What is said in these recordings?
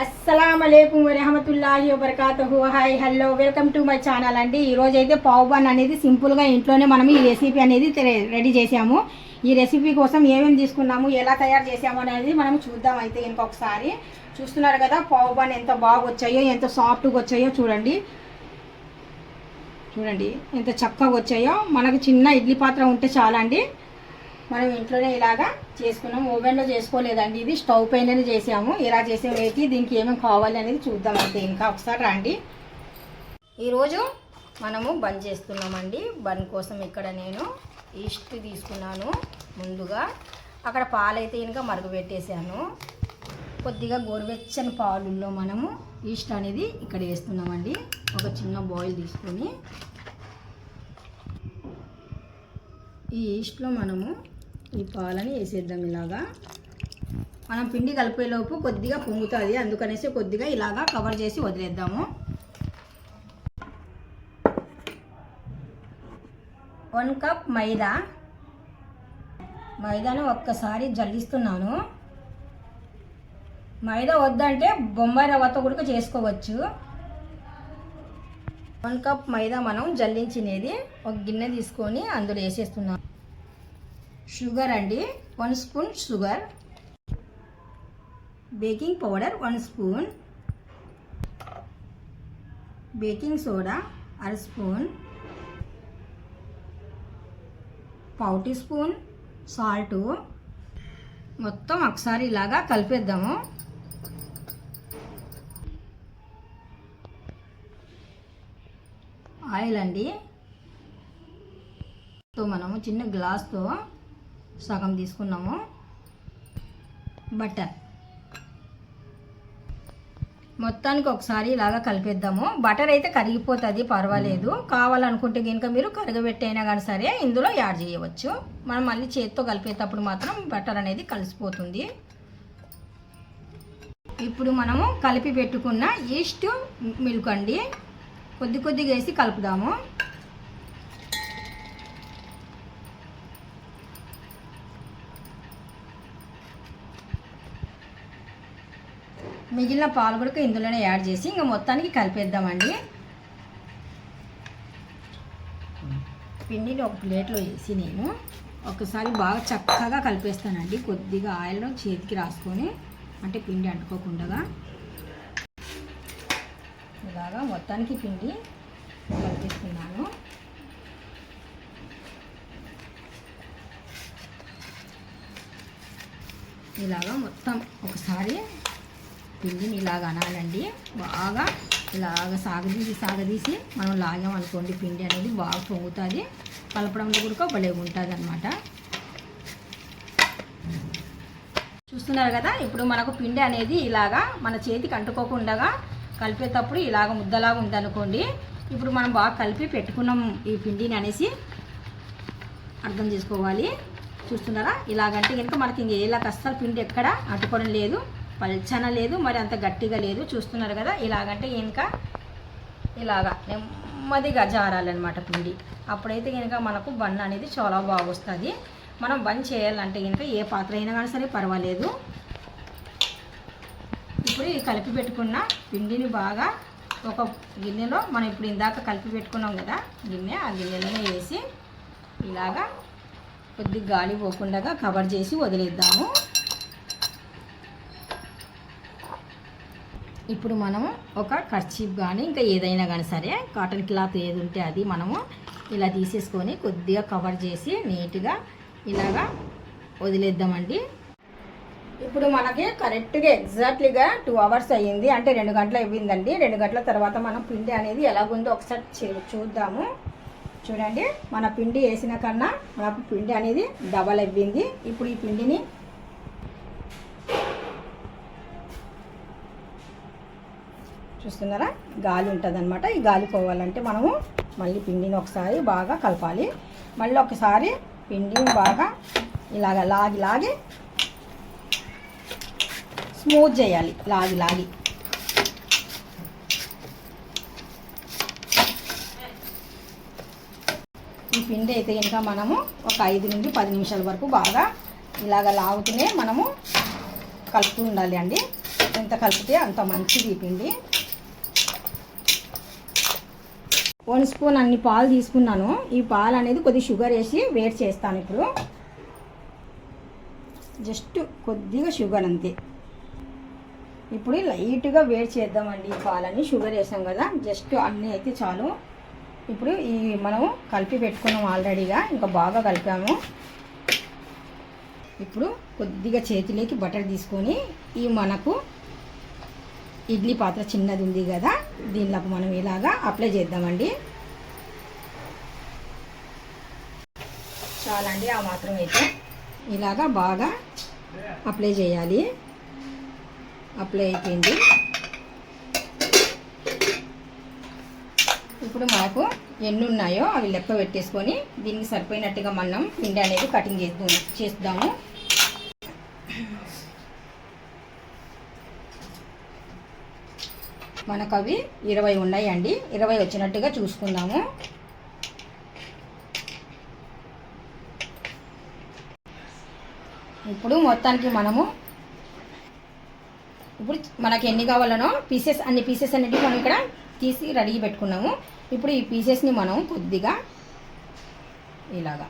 అస్సలం అయికు వరహమతుల్లాహి వబర్కాతుహు hi hello welcome to my channel అండి. ఈరోజు అయితే పావు బాన్ అనేది సింపుల్గా ఇంట్లోనే మనం ఈ రెసిపీ అనేది తె- రెడీ చేసాము. ఈ రెసిపీ కోసం ఏమేమి తీసుకున్నాము ఎలా తయారు చేసాము అనేది మనం చూద్దాం అయితే ఇంకొకసారి. చూస్తున్నారు కదా పావు బాన్ ఎంత బాగా వచ్చాయో ఎంత సాఫ్ట్గా వచ్చాయో చూడండి. చూడండి ఎంత చక్కగా వచ్చాయో. మనకు చిన్న ఇడ్లీ పాత్ర ఉంటే చాలా అండి మనం ఇంట్లోనే ఇలాగా చేసుకున్నాం. ఓవెన్లో చేసుకోలేదండి ఇది. స్టవ్ పైన చేసాము. ఇలా చేసే వేటి దీనికి ఏమేమి కావాలి అనేది చూద్దాం అయితే ఇంకా ఒకసారి రండి. ఈరోజు మనము బన్ చేస్తున్నామండి. బన్ కోసం ఇక్కడ నేను ఈస్ట్ తీసుకున్నాను ముందుగా. అక్కడ పాలైతే ఇంకా మరుగుపెట్టేశాను కొద్దిగా గోరువెచ్చని పాలుల్లో మనము ఈస్ట్ అనేది ఇక్కడ వేస్తున్నామండి. ఒక చిన్న బాయిల్ తీసుకొని ఈ ఈస్ట్లో మనము ఈ పాలని వేసేద్దాం ఇలాగా. మనం పిండి కలిపేలోపు కొద్దిగా పొంగుతుంది. అందుకనేసి కొద్దిగా ఇలాగా కవర్ చేసి వదిలేద్దాము. వన్ కప్ మైదా. మైదాను ఒక్కసారి జల్లిస్తున్నాను. మైదా వద్దంటే బొంబాయి రవ్వతో కూడా చేసుకోవచ్చు. వన్ కప్ మైదా మనం జల్లించినది. ఒక గిన్నె తీసుకొని అందులో వేసేస్తున్నాం షుగర్ అండి one spoon sugar. Baking powder one spoon. Baking soda అర స్పూన్. పావు టీ స్పూన్ సాల్ట్. మొత్తం ఒకసారి ఇలాగా కలిపేద్దాము. ఆయిల్ అండి. తో మనము చిన్న గ్లాస్తో సగం తీసుకున్నాము. బటర్ మొత్తానికి ఒకసారి ఇలాగా కలిపేద్దాము. బటర్ అయితే కరిగిపోతుంది పర్వాలేదు. కావాలనుకుంటే కనుక మీరు కరగబెట్టైనా కానీ సరే ఇందులో యాడ్ చేయవచ్చు. మనం మళ్ళీ చేతితో కలిపేటప్పుడు మాత్రం బటర్ అనేది కలిసిపోతుంది. ఇప్పుడు మనము కలిపి పెట్టుకున్న ఈస్ట్ మిల్క్ అండి. కొద్ది కొద్దిగా వేసి కలుపుదాము. మిగిలిన పాలు కూడా ఇందులోనే యాడ్ చేసి ఇంకా మొత్తానికి కలిపేద్దామండి. పిండిని ఒక ప్లేట్లో వేసి నేను ఒకసారి బాగా చక్కగా కలిపేస్తానండి. కొద్దిగా ఆయిల్ను చేతికి రాసుకొని అంటే పిండి అంటుకోకుండా ఇలాగా మొత్తానికి పిండి కలిపిస్తున్నాను. ఇలాగా మొత్తం ఒకసారి పిండిని ఇలాగ అనాలండి. బాగా ఇలాగ సాగదీసి సాగదీసి మనం లాగామనుకోండి పిండి అనేది బాగా పొంగుతుంది. కలపడంలో కూడా భలే ఉంటుంది అనమాట చూస్తున్నారు కదా ఇప్పుడు మనకు పిండి అనేది ఇలాగా మన చేతికి అంటుకోకుండా కలిపేటప్పుడు ఇలాగ ముద్దలాగా ఉందనుకోండి ఇప్పుడు మనం బాగా కలిపి పెట్టుకున్నాం ఈ పిండిని అనేసి అర్థం చేసుకోవాలి. చూస్తున్నారా? ఇలాగంటే కనుక మనకి ఇంక ఇలా అస్సలు పిండి ఎక్కడ అంటుకోవడం లేదు. పల్చన లేదు మరి అంత గట్టిగా లేదు. చూస్తున్నారు కదా ఇలాగంటే ఇంకా ఇలాగా నెమ్మదిగా జారాలన్నమాట పిండి. అప్పుడైతే కనుక మనకు బన్ అనేది చాలా బాగా వస్తుంది మనం బన్ చేయాలంటే కనుక ఏ పాత్ర అయినా కానీ సరే పర్వాలేదు. ఇప్పుడు ఈ కలిపి పెట్టుకున్న పిండిని బాగా ఒక గిన్నెలో మనం ఇప్పుడు ఇందాక కలిపి పెట్టుకున్నాం కదా గిన్నె ఆ గిన్నెలోనే వేసి ఇలాగా కొద్ది గాలి పోకుండా కవర్ చేసి వదిలేద్దాము. ఇప్పుడు మనము ఒక కర్చీప్ కానీ ఇంకా ఏదైనా కానీ సరే కాటన్ క్లాత్ ఏది ఉంటే అది మనము ఇలా తీసేసుకొని కొద్దిగా కవర్ చేసి నీట్గా ఇలాగా వదిలేద్దామండి. ఇప్పుడు మనకి కరెక్ట్గా ఎగ్జాక్ట్లీగా టూ అవర్స్ అయ్యింది. అంటే రెండు గంటలు అయ్యిందండి రెండు గంటల తర్వాత మనం పిండి అనేది ఎలాగుందో ఒకసారి చూ- చూద్దాము. చూడండి మన పిండి వేసిన కన్నా మనకు పిండి అనేది డబల్ అవ్వింది ఇప్పుడు ఈ పిండిని చూస్తున్నారా? గాలి ఉంటుంది అనమాట ఈ గాలి పోవాలంటే మనము మళ్ళీ పిండిని ఒకసారి బాగా కలపాలి. మళ్ళీ ఒకసారి పిండిని బాగా ఇలాగ లాగి లాగి స్మూత్ చేయాలి. లాగి లాగి. ఈ పిండి అయితే ఇంకా మనము ఒక ఐదు నుండి పది నిమిషాల వరకు బాగా ఇలాగ లాగుతూనే మనము కలుపుతూ ఉండాలి అండి. ఎంత కలిపితే అంత మంచిది ఈ పిండి. వన్ స్పూన్ అన్ని పాలు తీసుకున్నాను. ఈ పాలు అనేది కొద్ది షుగర్ వేసి వేడి చేస్తాను ఇప్పుడు. జస్ట్ కొద్దిగా షుగర్ అంతే. ఇప్పుడు లైట్గా వేడి చేద్దామండి ఈ పాలని షుగర్ వేసాం కదా జస్ట్ అన్నీ అయితే చాలు. ఇప్పుడు ఈ మనం కలిపి పెట్టుకున్నాం ఆల్రెడీగా ఇంకా బాగా కలిపాము. ఇప్పుడు కొద్దిగా చేతిలోకి బటర్ తీసుకొని ఈ మనకు ఇడ్లీ పాత్ర చిన్నది ఉంది కదా దీనిలోకి మనం ఇలాగా అప్లై చేద్దామండి. చాలండి ఆ మాత్రం అయితే ఇలాగా బాగా అప్లై చేయాలి. అప్లై అయిపోయింది. ఇప్పుడు మనకు ఎన్ని ఉన్నాయో అవి లెక్క పెట్టేసుకొని దీనికి సరిపోయినట్టుగా మనం పిండి అనేది కటింగ్ చేద్దాం చేద్దాము. మనకు అవి ఇరవై ఉన్నాయండి. ఇరవై వచ్చినట్టుగా చూసుకుందాము. ఇప్పుడు మొత్తానికి మనము ఇప్పుడు మనకి ఎన్ని కావాలనో పీసెస్ అన్ని పీసెస్ అనేవి మనం ఇక్కడ తీసి రెడీ పెట్టుకున్నాము. ఇప్పుడు ఈ పీసెస్ని మనం కొద్దిగా ఇలాగా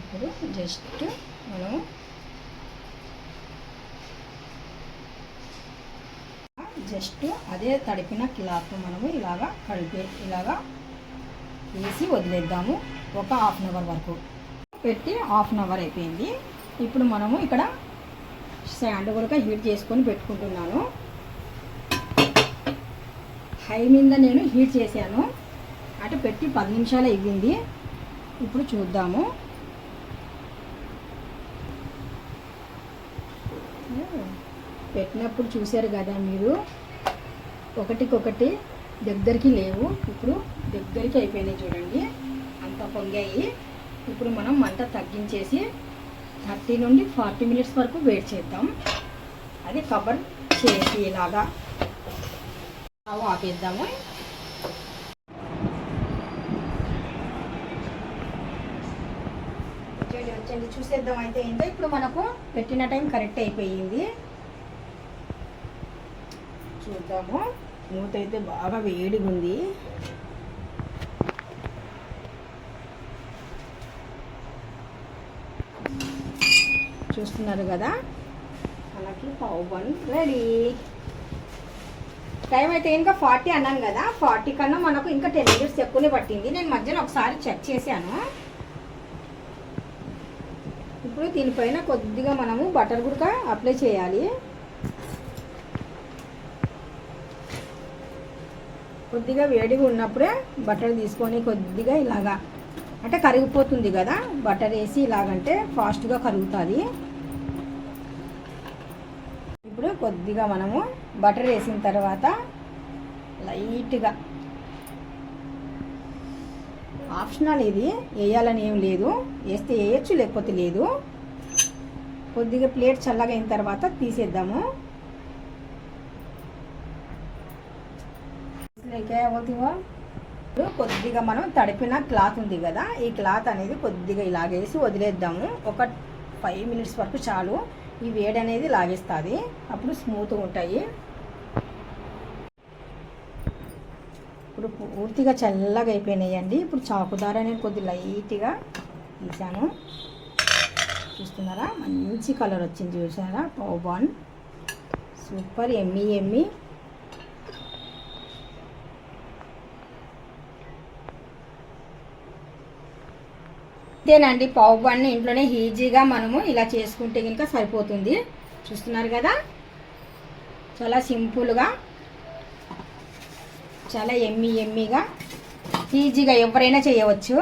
ఇప్పుడు జస్ట్ మనం జస్ట్ అదే తడిపిన క్లాత్ మనము ఇలాగా కలిపే ఇలాగా వేసి వదిలేద్దాము. ఒక హాఫ్ అన్ అవర్ వరకు. పెట్టి హాఫ్ అన్ అవర్ అయిపోయింది. ఇప్పుడు మనము ఇక్కడ శాండ్ కూడా హీట్ చేసుకొని పెట్టుకుంటున్నాను. హై మీద నేను హీట్ చేశాను. అటు పెట్టి పది నిమిషాలు అయ్యింది ఇప్పుడు చూద్దాము. పెట్టినప్పుడు చూశారు కదా మీరు? ఒకటికొకటి దగ్గరికి లేవు. ఇప్పుడు దగ్గరికి అయిపోయినాయి చూడండి. అంత పొంగాయి. ఇప్పుడు మనం మంట తగ్గించేసి థర్టీ నుండి ఫార్టీ మినిట్స్ వరకు వెయిట్ చేద్దాం. అది కవర్ చేసి ఇలాగా ఆపేద్దాము వచ్చేయండి చూసేద్దాం అయితే. ఏంటో ఇప్పుడు మనకు పెట్టిన టైం కరెక్ట్ అయిపోయింది. చూద్దాము. మూత అయితే బాగా వేడిగా ఉంది. చూస్తున్నారు కదా? మనకి పావు బన్ రెడీ. టైం అయితే ఇంకా ఫార్టీ అన్నాను కదా. ఫార్టీ కన్నా మనకు ఇంకా టెన్ మినిట్స్ ఎక్కువనే పట్టింది. నేను మధ్యలో ఒకసారి చెక్ చేశాను. ఇప్పుడు దీనిపైన కొద్దిగా మనము బటర్ గుడక అప్లై చేయాలి. కొద్దిగా వేడిగా ఉన్నప్పుడే బటర్ తీసుకొని కొద్దిగా ఇలాగా అంటే కరిగిపోతుంది కదా బటర్ వేసి ఇలాగంటే ఫాస్ట్గా కరుగుతుంది. ఇప్పుడు కొద్దిగా మనము బటర్ వేసిన తర్వాత లైట్గా ఆప్షనల్ ఇది వేయాలని ఏం లేదు. వేస్తే వేయచ్చు లేకపోతే లేదు. కొద్దిగా ప్లేట్ చల్లగా అయిన తర్వాత తీసేద్దాము. కొద్దిగా మనం తడిపిన క్లాత్ ఉంది కదా ఈ క్లాత్ అనేది కొద్దిగా ఇలాగేసి వదిలేద్దాము. ఒక ఫైవ్ మినిట్స్ వరకు చాలు. ఈ వేడి అనేది లాగేస్తుంది. అప్పుడు స్మూత్గా ఉంటాయి. ఇప్పుడు పూర్తిగా చల్లగా అయిపోయినాయండి. ఇప్పుడు చాకుదార నేను కొద్ది లైట్గా తీసాను. చూస్తున్నారా? మంచి కలర్ వచ్చింది చూసారా? పావు సూపర్ ఎమ్మి ఎమ్మి. ఇదేనండి పావు ఇంట్లోనే ఈజీగా మనము ఇలా చేసుకుంటే కనుక సరిపోతుంది. చూస్తున్నారు కదా? చాలా సింపుల్గా చాలా ఎమ్మి ఎమ్మిగా ఈజీగా ఎవరైనా చేయవచ్చు.